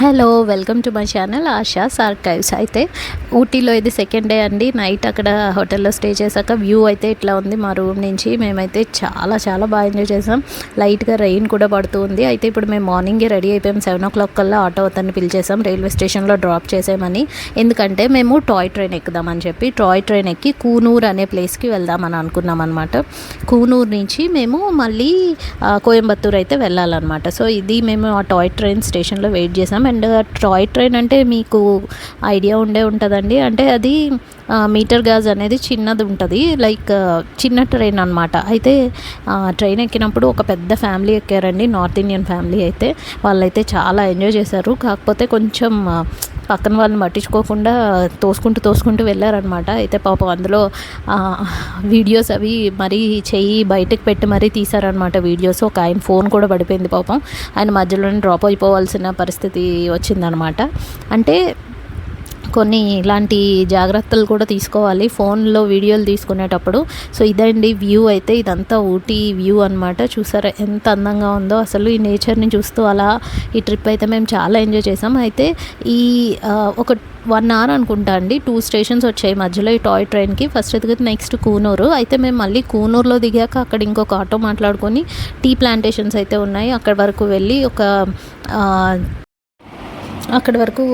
Hello welcome to my channel Asha's archives అయితే ఊటీలో ఇది సెకండ్ డే అండి. నైట్ అక్కడ హోటల్లో స్టే చేశాక వ్యూ అయితే ఇట్లా ఉంది. మా రూమ్ నుంచి మేమైతే చాలా చాలా బాగా ఎంజాయ్ చేసాం లైట్గా రెయిన్ కూడా పడుతూ ఉంది. అయితే ఇప్పుడు మేము మార్నింగే రెడీ అయిపోయాం. సెవెన్ ఓ క్లాక్ కల్లా ఆటో అతన్ని పిలిచేసాం రైల్వే స్టేషన్లో డ్రాప్ చేసామని ఎందుకంటే మేము టాయ్ ట్రైన్ ఎక్కుదామని చెప్పి టాయ్ ట్రైన్ ఎక్కి కూనూర్ అనే ప్లేస్కి వెళ్దామని అనుకున్నాం అనమాట కూనూరు నుంచి మేము మళ్ళీ కోయంబత్తూర్ అయితే వెళ్ళాలన్నమాట. సో ఇది మేము ఆ టాయ్ ట్రైన్ స్టేషన్లో వెయిట్ చేసాం అండ్ టాయ్ ట్రైన్ అంటే మీకు ఐడియా ఉండే ఉంటుందండి. అంటే అది మీటర్ గాజ్ అనేది చిన్నది ఉంటుంది. లైక్ చిన్న ట్రైన్ అనమాట అయితే ట్రైన్ ఎక్కినప్పుడు ఒక పెద్ద ఫ్యామిలీ ఎక్కారండి. నార్త్ ఇండియన్ ఫ్యామిలీ అయితే. వాళ్ళైతే చాలా ఎంజాయ్ చేశారు. కాకపోతే కొంచెం పక్కన వాళ్ళని పట్టించుకోకుండా తోసుకుంటూ తోసుకుంటూ వెళ్ళారనమాట అయితే పాపం అందులో వీడియోస్ అవి మరీ చెయ్యి బయటకు పెట్టి మరీ తీశారనమాట వీడియోస్ ఒక ఆయన ఫోన్ కూడా పడిపోయింది పాపం. ఆయన మధ్యలోనే డ్రాప్ అయిపోవాల్సిన పరిస్థితి వచ్చిందనమాట అంటే కొన్ని ఇలాంటి జాగ్రత్తలు కూడా తీసుకోవాలి. ఫోన్లో వీడియోలు తీసుకునేటప్పుడు. సో ఇదండి వ్యూ అయితే. ఇదంతా ఊటీ వ్యూ అనమాట చూసారా ఎంత అందంగా ఉందో. అసలు ఈ నేచర్ని చూస్తూ అలా ఈ ట్రిప్ అయితే మేము చాలా ఎంజాయ్ చేసాం. అయితే ఈ ఒక వన్ అవర్ అనుకుంటా అండి. టూ స్టేషన్స్ వచ్చాయి మధ్యలో ఈ టాయ్ ట్రైన్కి. ఫస్ట్ ఎదిగితే నెక్స్ట్ కూనూరు. అయితే మేము మళ్ళీ కూనూరులో దిగాక అక్కడ ఇంకొక ఆటో మాట్లాడుకొని టీ ప్లాంటేషన్స్ అయితే ఉన్నాయి. అక్కడ వరకు వెళ్ళి ఒక అక్కడి వరకు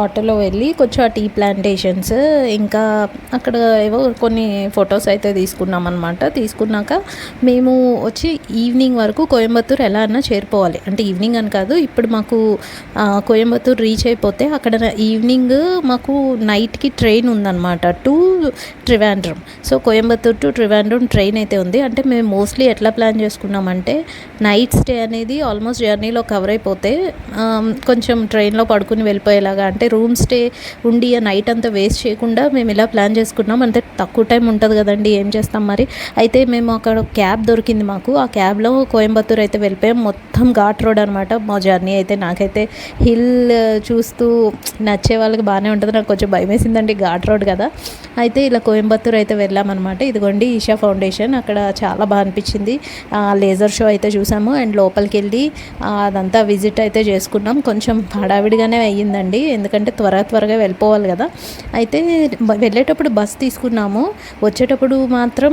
ఆటోలో వెళ్ళి కొంచెం ఆ టీ ప్లాంటేషన్స్ ఇంకా అక్కడ ఏవో కొన్ని ఫొటోస్ అయితే తీసుకున్నాం అనమాట తీసుకున్నాక మేము వచ్చి ఈవినింగ్ వరకు కోయంబత్తూర్ ఎలా అన్నా చేరిపోవాలి అంటే ఈవినింగ్ అని కాదు ఇప్పుడు మాకు కోయంబత్తూర్ రీచ్ అయిపోతే అక్కడ ఈవినింగ్ మాకు నైట్కి ట్రైన్ ఉందన్నమాట to Trivandrum so Coimbatore to Trivandrum train అయితే ఉంది. అంటే మేము మోస్ట్లీ ఎట్లా ప్లాన్ చేసుకున్నామంటే నైట్ స్టే అనేది ఆల్మోస్ట్ జర్నీలో కవర్ అయిపోతే కొంచెం ట్రైన్ ట్రైన్లో పడుకుని వెళ్ళిపోయేలాగా అంటే రూమ్ స్టే ఉండి ఆ నైట్ అంతా వేస్ట్ చేయకుండా మేము ఇలా ప్లాన్ చేసుకున్నాం. అంటే తక్కువ టైం ఉంటుంది కదండి ఏం చేస్తాం మరి? అయితే మేము అక్కడ క్యాబ్ దొరికింది మాకు. ఆ క్యాబ్లో కోయంబత్తూర్ అయితే వెళ్ళిపోయాం. మొత్తం ఘాట్ రోడ్ అనమాట మా జర్నీ అయితే. నాకైతే హిల్ చూస్తూ నచ్చే వాళ్ళకి బాగానే ఉంటుంది. నాకు కొంచెం భయం వేసిందండి ఘాట్ రోడ్ కదా. అయితే ఇలా కోయంబత్తూర్ అయితే వెళ్ళామన్నమాట ఇదిగోండి ఈషా ఫౌండేషన్. అక్కడ చాలా బాగా అనిపించింది. లేజర్ షో అయితే చూసాము. అండ్ లోపలికి వెళ్ళి అదంతా విజిట్ అయితే చేసుకున్నాం. కొంచెం హడావిడిగానే అయ్యిందండి. ఎందుకంటే త్వర త్వరగా వెళ్ళిపోవాలి కదా. అయితే వెళ్ళేటప్పుడు బస్ తీసుకున్నాము. వచ్చేటప్పుడు మాత్రం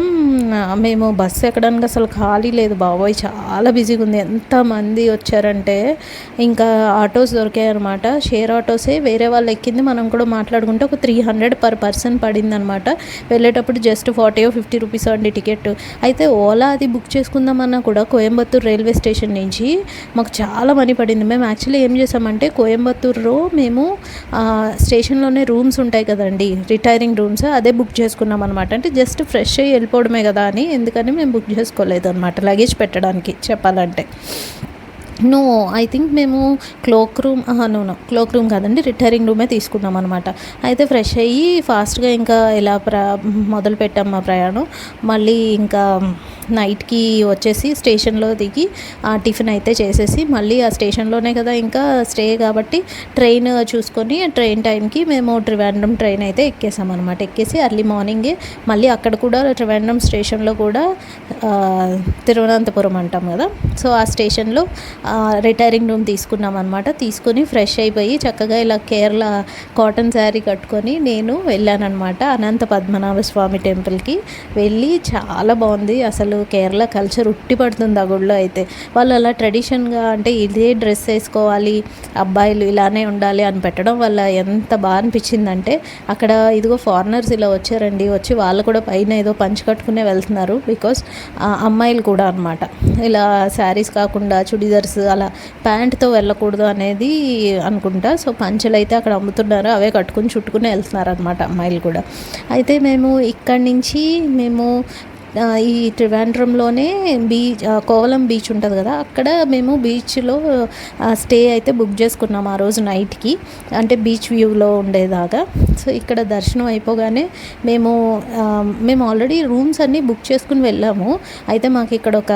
మేము బస్సు ఎక్కడానికి అసలు ఖాళీ లేదు బాబోయ్ చాలా బిజీగా ఉంది. ఎంతమంది వచ్చారంటే ఇంకా ఆటోస్ దొరికాయి అనమాట షేర్ ఆటోసే వేరే వాళ్ళు ఎక్కింది. మనం కూడా మాట్లాడుకుంటే ఒక త్రీ హండ్రెడ్ పర్ పర్సన్ పడింది అనమాట వెళ్ళేటప్పుడు జస్ట్ ఫార్టీ ఫిఫ్టీ రూపీస్ అండి టికెట్. అయితే ఓలా అది బుక్ చేసుకుందామన్నా కూడా కోయంబత్తూర్ రైల్వే స్టేషన్ నుంచి మాకు చాలా మనీ పడింది. మేము యాక్చువల్లీ ఏం చేసామంటే కోయంబత్తూరులో మేము స్టేషన్లోనే రూమ్స్ ఉంటాయి కదండి రిటైరింగ్ రూమ్స్ అదే బుక్ చేసుకున్నాం అనమాట అంటే జస్ట్ ఫ్రెష్ అయ్యి వెళ్ళిపోవడమే కదా అని ఎందుకని మేము బుక్ చేసుకోలేదు అనమాట లగేజ్ పెట్టడానికి చెప్పాలంటే. నో ఐ థింక్ మేము cloak room no no cloak room కాదండి రిటైరింగ్ రూమే తీసుకున్నాం అనమాట అయితే ఫ్రెష్ అయ్యి ఫాస్ట్గా ఇంకా ఇలా ప్ర మొదలు పెట్టాం మా ప్రయాణం. మళ్ళీ ఇంకా నైట్కి వచ్చేసి స్టేషన్లో దిగి ఆ టిఫిన్ అయితే చేసేసి మళ్ళీ ఆ స్టేషన్లోనే కదా ఇంకా స్టే కాబట్టి ట్రైన్ చూసుకొని ట్రైన్ టైంకి మేము ట్రివాండ్రం ట్రైన్ అయితే ఎక్కేసాం అనమాట ఎక్కేసి అర్లీ మార్నింగే మళ్ళీ అక్కడ కూడా ట్రివాండ్రం స్టేషన్లో కూడా తిరువనంతపురం అంటాం కదా. సో ఆ స్టేషన్లో రిటైరింగ్ రూమ్ తీసుకున్నాం అనమాట తీసుకుని ఫ్రెష్ అయిపోయి చక్కగా ఇలా కేరళ కాటన్ శారీ కట్టుకొని నేను వెళ్ళానమాట అనంత పద్మనాభ స్వామి టెంపుల్కి. వెళ్ళి చాలా బాగుంది. అసలు కేరళ కల్చర్ ఉట్టి పడుతుంది ఆ గుడిలో అయితే. వాళ్ళు అలా ట్రెడిషన్గా అంటే ఇదే డ్రెస్ వేసుకోవాలి అబ్బాయిలు ఇలానే ఉండాలి అని పెట్టడం వల్ల ఎంత బాగా అనిపించిందంటే అక్కడ ఇదిగో ఫారినర్స్ ఇలా వచ్చారండి వచ్చి వాళ్ళు కూడా పైన ఏదో పంచి కట్టుకునే వెళ్తున్నారు బికాస్ అమ్మాయిలు కూడా అనమాట ఇలా శారీస్ కాకుండా చుడిదార్స్ అలా ప్యాంట్తో వెళ్ళకూడదు అనేది అనుకుంటా. సో పంచలు అయితే అక్కడ అమ్ముతున్నారు అవే కట్టుకుని చుట్టుకుని వెళ్తున్నారు అనమాట అమ్మాయిలు కూడా. అయితే మేము ఇక్కడి నుంచి మేము ఈ త్రివాండ్రంలోనే బీచ్ కోవలం బీచ్ ఉంటుంది కదా అక్కడ మేము బీచ్లో స్టే అయితే బుక్ చేసుకున్నాం ఆ రోజు నైట్కి అంటే బీచ్ వ్యూలో ఉండేదాకా. సో ఇక్కడ దర్శనం అయిపోగానే మేము మేము ఆల్రెడీ రూమ్స్ అన్నీ బుక్ చేసుకుని వెళ్ళాము. అయితే మాకు ఇక్కడ ఒక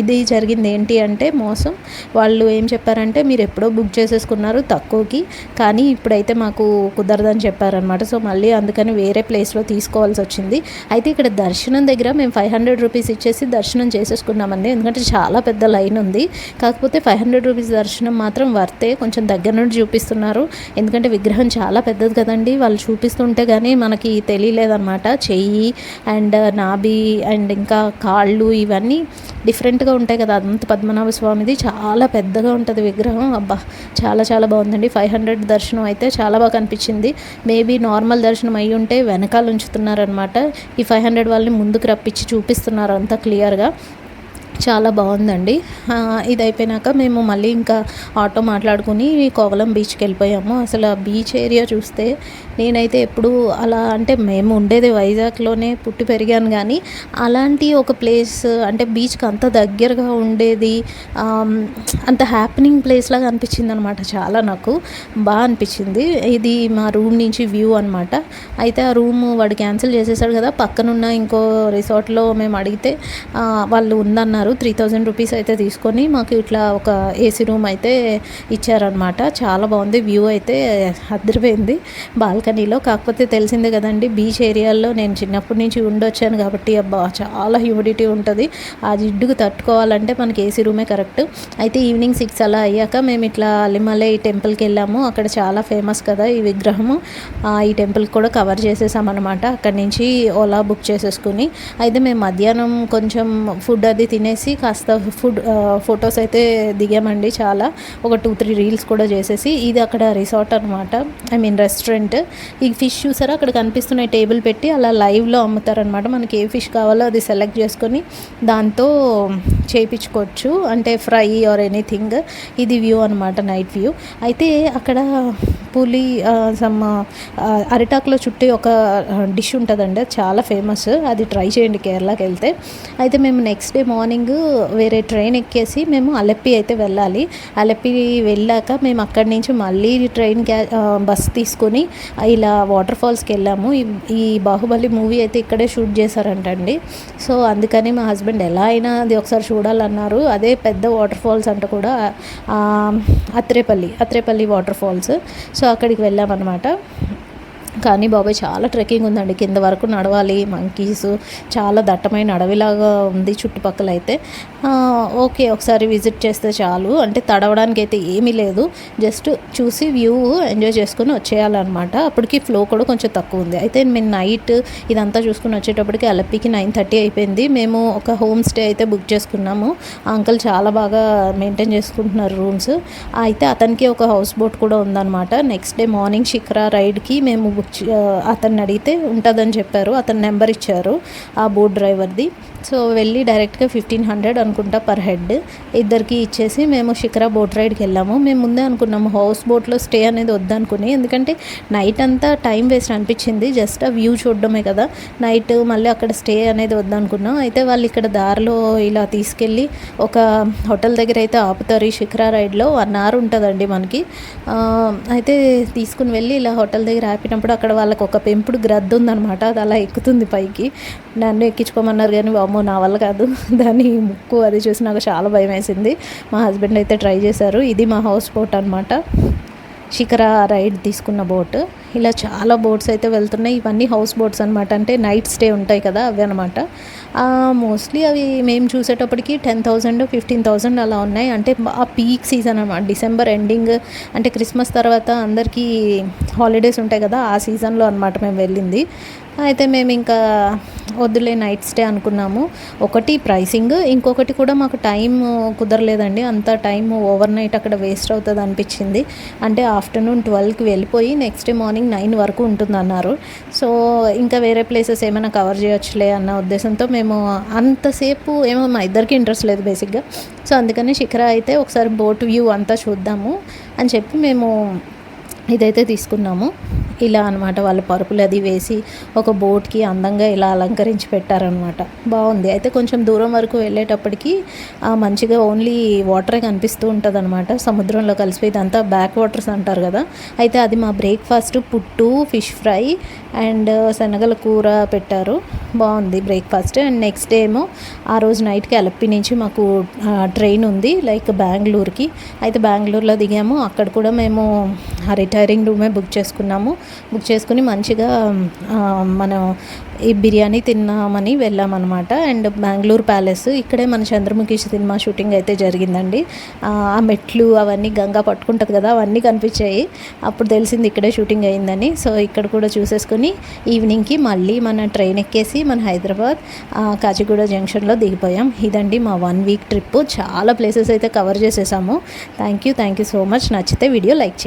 ఇది జరిగింది ఏంటి అంటే మోసం. వాళ్ళు ఏం చెప్పారంటే మీరు ఎప్పుడో బుక్ చేసేసుకున్నారు తక్కువకి కానీ ఇప్పుడైతే మాకు కుదరదని చెప్పారనమాట సో మళ్ళీ అందుకని వేరే ప్లేస్లో తీసుకోవాల్సి వచ్చింది. అయితే ఇక్కడ దర్శనం దర్శనం దగ్గర మేము ఫైవ్ హండ్రెడ్ రూపీస్ ఇచ్చేసి దర్శనం చేసేసుకున్నామండి. ఎందుకంటే చాలా పెద్ద లైన్ ఉంది. కాకపోతే ఫైవ్ హండ్రెడ్ రూపీస్ దర్శనం మాత్రం వర్తే కొంచెం దగ్గర నుండి చూపిస్తున్నారు. ఎందుకంటే విగ్రహం చాలా పెద్దది కదండి. వాళ్ళు చూపిస్తుంటే కానీ మనకి తెలియలేదన్నమాట. చెయ్యి అండ్ నాభి అండ్ ఇంకా కాళ్ళు ఇవన్నీ డిఫరెంట్గా ఉంటాయి కదా. అదంత పద్మనాభ స్వామిది చాలా పెద్దగా ఉంటుంది విగ్రహం. అబ్బా చాలా చాలా బాగుందండి. ఫైవ్ హండ్రెడ్ దర్శనం అయితే చాలా బాగా కనిపించింది. మేబీ నార్మల్ దర్శనం అయ్యి ఉంటే వెనకాల ఉంచుతున్నారనమాట ఈ ఫైవ్ హండ్రెడ్ వాళ్ళని ముందుకు రప్పించి చూపిస్తున్నారు అంతా క్లియర్గా చాలా బాగుందండి. ఇది అయిపోయినాక మేము మళ్ళీ ఇంకా ఆటో మాట్లాడుకుని కోవలం బీచ్కి వెళ్ళిపోయాము. అసలు ఆ బీచ్ ఏరియా చూస్తే నేనైతే ఎప్పుడు అలా అంటే మేము ఉండేది వైజాగ్లోనే పుట్టి పెరిగాను కానీ అలాంటి ఒక ప్లేస్ అంటే బీచ్కి అంత దగ్గరగా ఉండేది అంత హ్యాపెనింగ్ ప్లేస్ లాగా అనిపించింది అనమాట చాలా నాకు. బాగా అనిపించింది. ఇది మా రూమ్ నుంచి వ్యూ అనమాట అయితే ఆ రూమ్ వాడు క్యాన్సిల్ చేసేసాడు కదా పక్కనున్న ఇంకో రిసార్ట్లో మేము అడిగితే వాళ్ళు ఉందన్నారు. త్రీ థౌజండ్ రూపీస్ అయితే తీసుకొని మాకు ఇట్లా ఒక ఏసీ రూమ్ అయితే ఇచ్చారనమాట చాలా బాగుంది వ్యూ అయితే అద్దరిపోయింది బాల్కనీలో కాకపోతే తెలిసిందే కదండి బీచ్ ఏరియాలో నేను చిన్నప్పటి నుంచి ఉండొచ్చాను కాబట్టి అబ్బా చాలా హ్యూమిడిటీ ఉంటుంది. ఆ జిడ్డుకు తట్టుకోవాలంటే మనకి ఏసీ రూమే కరెక్ట్. అయితే ఈవినింగ్ సిక్స్ అలా అయ్యాక మేము ఇట్లా అలిమలై టెంపుల్కి వెళ్ళాము. అక్కడ చాలా ఫేమస్ కదా ఈ విగ్రహము. ఆ, ఈ టెంపుల్ కూడా కవర్ చేసేసామన్నమాట. అక్కడి నుంచి ఓలా బుక్ చేసేసుకుని. అయితే మేము మధ్యాహ్నం కొంచెం ఫుడ్ అది తినే తినేసి కాస్త ఫుడ్ ఫొటోస్ అయితే దిగామండి చాలా. ఒక టూ త్రీ రీల్స్ కూడా చేసేసి. ఇది అక్కడ రిసార్ట్ అనమాట ఐ మీన్ రెస్టారెంట్. ఈ ఫిష్ చూసారా? అక్కడ కనిపిస్తున్న టేబుల్ పెట్టి. అలా లైవ్లో అమ్ముతారనమాట మనకి ఏ ఫిష్ కావాలో అది సెలెక్ట్ చేసుకొని దాంతో చేయించుకోవచ్చు అంటే ఫ్రై ఆర్ ఎనీథింగ్. ఇది వ్యూ అనమాట నైట్ వ్యూ. అయితే అక్కడ పులి సమ్ అరిటాకులో చుట్టి ఒక డిష్ ఉంటుందండి. చాలా ఫేమస్ అది ట్రై చేయండి కేరళకి వెళ్తే. అయితే మేము నెక్స్ట్ డే మార్నింగ్ వేరే ట్రైన్ ఎక్కేసి మేము అలెప్పి అయితే వెళ్ళాలి. అలెప్పి వెళ్ళాక మేము అక్కడి నుంచి మళ్ళీ ట్రైన్ క్యా బస్ తీసుకొని ఇలా వాటర్ ఫాల్స్కి వెళ్ళాము. ఈ బాహుబలి మూవీ అయితే ఇక్కడే షూట్ చేశారంటండి. సో అందుకని మా హస్బెండ్ ఎలా అయినా అది ఒకసారి చూడాలన్నారు. అదే పెద్ద వాటర్ ఫాల్స్ అంట కూడా Athirappilly Athirappilly waterfalls so so అక్కడికి వెళ్ళామన్నమాట. కానీ బాబాయ్ చాలా ట్రెక్కింగ్ ఉందండి. కింద వరకు నడవాలి మంకీస్ చాలా దట్టమైన అడవిలాగా ఉంది చుట్టుపక్కల అయితే. ఓకే ఒకసారి విజిట్ చేస్తే చాలు. అంటే తడవడానికి అయితే ఏమీ లేదు. జస్ట్ చూసి వ్యూ ఎంజాయ్ చేసుకుని వచ్చేయాలన్నమాట. అప్పటికి ఫ్లో కూడా కొంచెం తక్కువ ఉంది. అయితే మేము నైట్ ఇదంతా చూసుకుని వచ్చేటప్పటికి అలప్పికి నైన్ థర్టీ అయిపోయింది. మేము ఒక హోమ్ స్టే అయితే బుక్ చేసుకున్నాము. అంకుల్ చాలా బాగా మెయింటైన్ చేసుకుంటున్నారు రూమ్స్. అయితే అతనికి ఒక హౌస్ బోట్ కూడా ఉందన్నమాట. నెక్స్ట్ డే మార్నింగ్ శిఖరా రైడ్కి మేము అతన్ని అడిగితే ఉంటుందని చెప్పారు. అతని నెంబర్ ఇచ్చారు ఆ బోట్ డ్రైవర్ది. సో వెళ్ళి డైరెక్ట్గా ఫిఫ్టీన్ హండ్రెడ్ అనుకుంటా పర్ హెడ్ ఇద్దరికి ఇచ్చేసి మేము శిఖరా బోట్ రైడ్కి వెళ్ళాము. మేము ముందే అనుకున్నాము హౌస్ బోట్లో స్టే అనేది వద్దనుకుని. ఎందుకంటే నైట్ అంతా టైం వేస్ట్ అనిపించింది. జస్ట్ ఆ వ్యూ చూడడమే కదా. నైట్ మళ్ళీ అక్కడ స్టే అనేది వద్దనుకున్నాం. అయితే వాళ్ళు ఇక్కడ దారిలో ఇలా తీసుకెళ్ళి ఒక హోటల్ దగ్గర అయితే ఆపుతారు. ఈ శిఖరా రైడ్లో వన్ అవర్ ఉంటుందండి మనకి. అయితే తీసుకుని వెళ్ళి ఇలా హోటల్ దగ్గర ఆపినప్పుడు అక్కడ వాళ్ళకి ఒక పెంపుడు గ్రద్ద ఉందనమాట అది అలా ఎక్కుతుంది పైకి. నన్ను ఎక్కించుకోమన్నారు కానీ అమ్మో నా వల్ల కాదు. దాని ముక్కు అది చూసి నాకు చాలా భయం వేసింది మా హస్బెండ్ అయితే ట్రై చేశారు. ఇది మా హౌస్ బోట్ అనమాట శిఖర రైడ్ తీసుకున్న బోట్. ఇలా చాలా బోట్స్ అయితే వెళ్తున్నాయి. ఇవన్నీ హౌస్ బోట్స్ అనమాట అంటే నైట్ స్టే ఉంటాయి కదా అవి అనమాట మోస్ట్లీ అవి మేము చూసేటప్పటికి టెన్ థౌజండ్ ఫిఫ్టీన్ థౌజండ్ అలా ఉన్నాయి. అంటే ఆ పీక్ సీజన్ అనమాట డిసెంబర్ ఎండింగ్ అంటే క్రిస్మస్ తర్వాత అందరికీ హాలిడేస్ ఉంటాయి కదా ఆ సీజన్లో అనమాట మేము వెళ్ళింది. అయితే మేము ఇంకా వద్దులే నైట్ స్టే అనుకున్నాము. ఒకటి ప్రైసింగ్ ఇంకొకటి కూడా మాకు టైం కుదరలేదండి. అంత టైం ఓవర్ నైట్ అక్కడ వేస్ట్ అవుతుంది అనిపించింది. అంటే ఆఫ్టర్నూన్ ట్వెల్వ్కి వెళ్ళిపోయి నెక్స్ట్ డే మార్నింగ్ నైన్ వరకు ఉంటుంది అన్నారు సో ఇంకా వేరే ప్లేసెస్ ఏమైనా కవర్ చేయొచ్చులే అన్న ఉద్దేశంతో మేము అంతసేపు ఏమో మా ఇద్దరికి ఇంట్రెస్ట్ లేదు బేసిక్గా సో అందుకని శిఖర అయితే ఒకసారి బోట్ వ్యూ అంతా చూద్దాము అని చెప్పి మేము ఇదైతే తీసుకున్నాము. ఇలా అనమాట వాళ్ళు పరుపులు అది వేసి ఒక బోట్కి అందంగా ఇలా అలంకరించి పెట్టారనమాట బాగుంది. అయితే కొంచెం దూరం వరకు వెళ్ళేటప్పటికి మంచిగా ఓన్లీ వాటరే కనిపిస్తూ ఉంటుంది అనమాట సముద్రంలో కలిసిపోయి ఇదంతా బ్యాక్ వాటర్స్ అంటారు కదా. అయితే అది మా బ్రేక్ఫాస్ట్ పుట్టు ఫిష్ ఫ్రై అండ్ శనగల కూర పెట్టారు. బాగుంది బ్రేక్ఫాస్ట్ అండ్ నెక్స్ట్ డే ఏమో ఆ రోజు నైట్కి అలప్పి నుంచి మాకు ట్రైన్ ఉంది లైక్ బెంగళూరుకి. అయితే బెంగళూరులో దిగాము. అక్కడ కూడా మేము ఆ రిటైరింగ్ రూమే బుక్ చేసుకున్నాము. బుక్ చేసుకుని మంచిగా మనం ఈ బిర్యానీ తిన్నామని వెళ్ళామన్నమాట. అండ్ బెంగళూరు ప్యాలెస్ ఇక్కడే మన చంద్రముఖి సినిమా షూటింగ్ అయితే జరిగిందండి. ఆ మెట్లు అవన్నీ గంగా పట్టుకుంటుంది కదా అవన్నీ కనిపించాయి. అప్పుడు తెలిసింది ఇక్కడే షూటింగ్ అయిందని. సో ఇక్కడ కూడా చూసేసుకుని ఈవినింగ్కి మళ్ళీ మన ట్రైన్ ఎక్కేసి మన హైదరాబాద్ కాచిగూడ జంక్షన్లో దిగిపోయాం. ఇదండి మా వన్ వీక్ ట్రిప్ చాలా ప్లేసెస్ అయితే కవర్ చేసేసాము. Thank you thank you so much. నచ్చితే వీడియో లైక్ చేయండి.